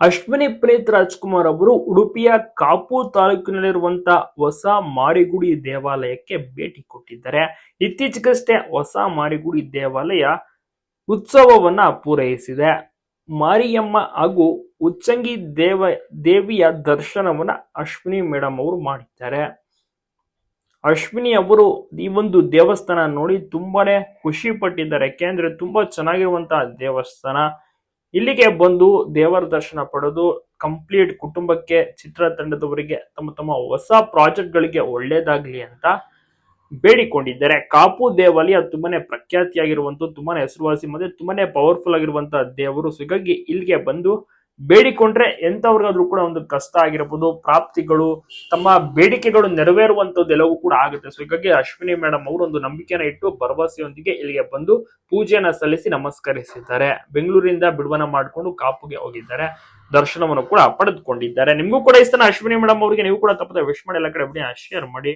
ಅಶ್ವಿನಿ ಪುನೀತ್ ರಾಜ್ಕುಮಾರ್ ಅವರು ಉಡುಪಿಯ ಕಾಪು ತಾಲೂಕಿನಲ್ಲಿರುವಂತಹ ಹೊಸ ಮಾರಿಗುಡಿ ದೇವಾಲಯಕ್ಕೆ ಭೇಟಿ ಕೊಟ್ಟಿದ್ದಾರೆ. ಇತ್ತೀಚೆಗಷ್ಟೇ ಹೊಸ ಮಾರಿಗುಡಿ ದೇವಾಲಯ ಉತ್ಸವವನ್ನ ಪೂರೈಸಿದೆ. ಮಾರಿಯಮ್ಮ ಹಾಗೂ ಉಚ್ಚಂಗಿ ದೇವ, ದೇವಿಯ ದರ್ಶನವನ್ನ ಅಶ್ವಿನಿ ಮೇಡಮ್ ಅವರು ಮಾಡಿದ್ದಾರೆ. ಅಶ್ವಿನಿ ಅವರು ಈ ಒಂದು ದೇವಸ್ಥಾನ ನೋಡಿ ತುಂಬಾನೇ ಖುಷಿ ಪಟ್ಟಿದ್ದಾರೆ. ಯಾಕೆಂದ್ರೆ ತುಂಬಾ ಚೆನ್ನಾಗಿರುವಂತಹ ದೇವಸ್ಥಾನ. ಇಲ್ಲಿಗೆ ಬಂದು ದೇವರ ದರ್ಶನ ಪಡೆದು ಕಂಪ್ಲೀಟ್ ಕುಟುಂಬಕ್ಕೆ ಚಿತ್ರತಂಡದವರಿಗೆ ತಮ್ಮ ತಮ್ಮ ಹೊಸ ಪ್ರಾಜೆಕ್ಟ್ ಗಳಿಗೆ ಒಳ್ಳೇದಾಗ್ಲಿ ಅಂತ ಬೇಡಿಕೊಂಡಿದ್ದಾರೆ. ಕಾಪು ದೇವಾಲಯ ತುಂಬಾನೇ ಪ್ರಖ್ಯಾತಿಯಾಗಿರುವಂತ ತುಂಬಾನೇ ಹೆಸರುವಾಸಿ ಮತ್ತೆ ತುಂಬಾನೇ ಪವರ್ಫುಲ್ ಆಗಿರುವಂತಹ ದೇವರು. ಸೊ ಇಲ್ಲಿಗೆ ಬಂದು ಬೇಡಿಕೊಂಡ್ರೆ ಎಂಥವ್ರಿಗಾದ್ರೂ ಕೂಡ ಒಂದು ಕಷ್ಟ ಆಗಿರಬಹುದು ಪ್ರಾಪ್ತಿಗಳು, ತಮ್ಮ ಬೇಡಿಕೆಗಳು ನೆರವೇರುವಂತದ್ದು ಎಲ್ಲವೂ ಕೂಡ ಆಗುತ್ತೆ. ಸೊ ಹೀಗಾಗಿ ಅಶ್ವಿನಿ ಮೇಡಮ್ ಅವರು ಒಂದು ನಂಬಿಕೆನ ಇಟ್ಟು ಭರವಸೆಯೊಂದಿಗೆ ಇಲ್ಲಿಗೆ ಬಂದು ಪೂಜೆಯನ್ನ ಸಲ್ಲಿಸಿ ನಮಸ್ಕರಿಸಿದ್ದಾರೆ. ಬೆಂಗಳೂರಿಂದ ಬಿಡುವನ ಮಾಡಿಕೊಂಡು ಕಾಪುಗೆ ಹೋಗಿದ್ದಾರೆ. ದರ್ಶನವನ್ನು ಕೂಡ ಪಡೆದುಕೊಂಡಿದ್ದಾರೆ. ನಿಮಗೂ ಕೂಡ ಇಷ್ಟನ ಅಶ್ವಿನಿ ಮೇಡಮ್ ಅವರಿಗೆ ನೀವು ಕೂಡ ತಪ್ಪದೆ ವಿಶ್ ಮಾಡಿ, ಎಲ್ಲ ಕಡೆ ಶೇರ್ ಮಾಡಿ.